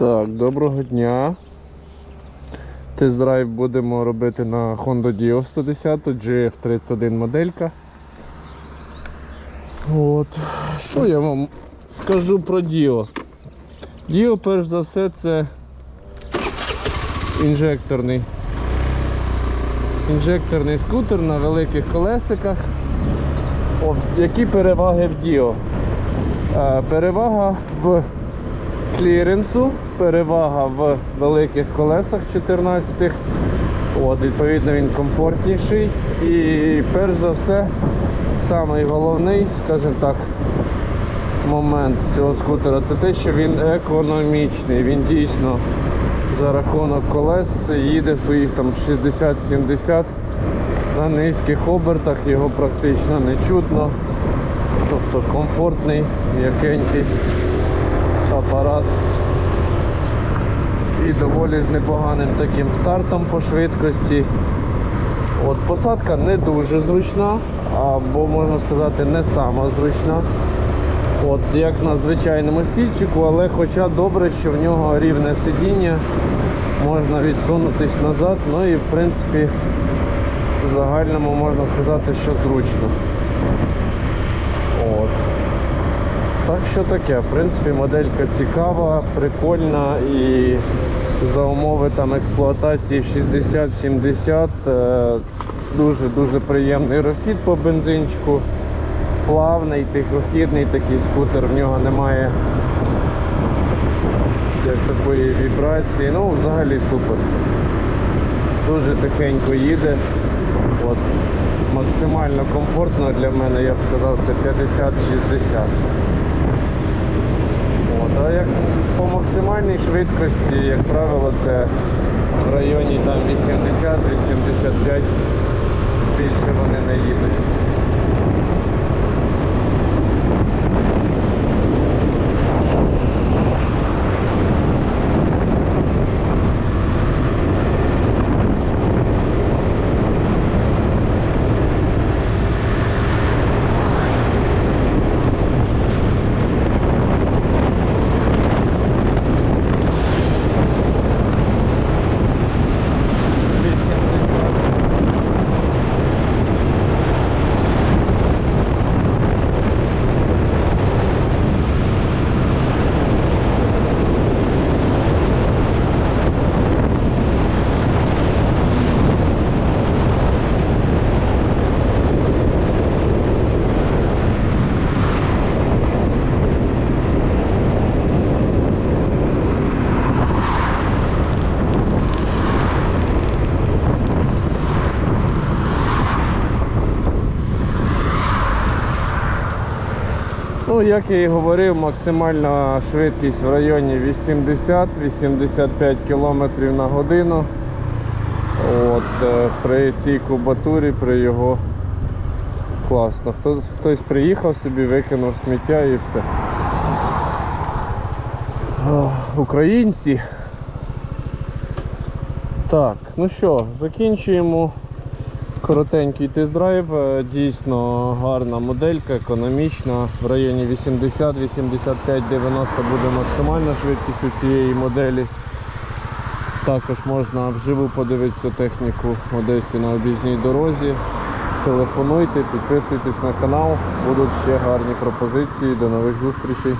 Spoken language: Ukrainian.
Так, доброго дня. Тест-драйв будемо робити на Honda Dio 110 GF31 моделька. От. Що я вам скажу про Dio? Dio, перш за все, це інжекторний. Інжекторний скутер на великих колесиках. О, які переваги в Dio? Е, Перевага в кліренсу, перевага в великих колесах 14 От, Відповідно, він комфортніший. І перш за все, самий головний, скажімо так, момент цього скутера це те, що він економічний. Він дійсно за рахунок колес їде своїх там 60-70 на низьких обертах, його практично не чутно. Тобто комфортний, м'якенький апарат. І доволі з непоганим таким стартом по швидкості. От Посадка не дуже зручна, або можна сказати не сама зручна. От Як на звичайному стільчику, але хоча добре, що в нього рівне сидіння, можна відсунутись назад, ну і в принципі в загальному можна сказати, що зручно. От. Так що таке, в принципі, моделька цікава, прикольна і за умови там експлуатації 60-70 е, дуже-дуже приємний розхід по бензинчику. Плавний, тихохідний такий скутер, в нього немає як такої вібрації. Ну, взагалі супер. Дуже тихенько їде. От. Максимально комфортно для мене, я б сказав, це 50-60. От, а як по максимальній швидкості, як правило, це в районі там 80-85, більше вони не їдуть. Ну, як я і говорив, максимальна швидкість в районі 80-85 км на годину. От, е, при цій кубатурі, при його класно. Хто, хтось приїхав собі, викинув сміття і все. О, Українці. Так, ну що, закінчуємо коротенький тест-драйв. Е, Дійсно гарна моделька, економічна. В районі 80, 85, 90 буде максимальна швидкість у цієї моделі. Також можна вживу подивитися техніку в Одесі на об'їзній дорозі. Телефонуйте, підписуйтесь на канал, будуть ще гарні пропозиції. До нових зустрічей.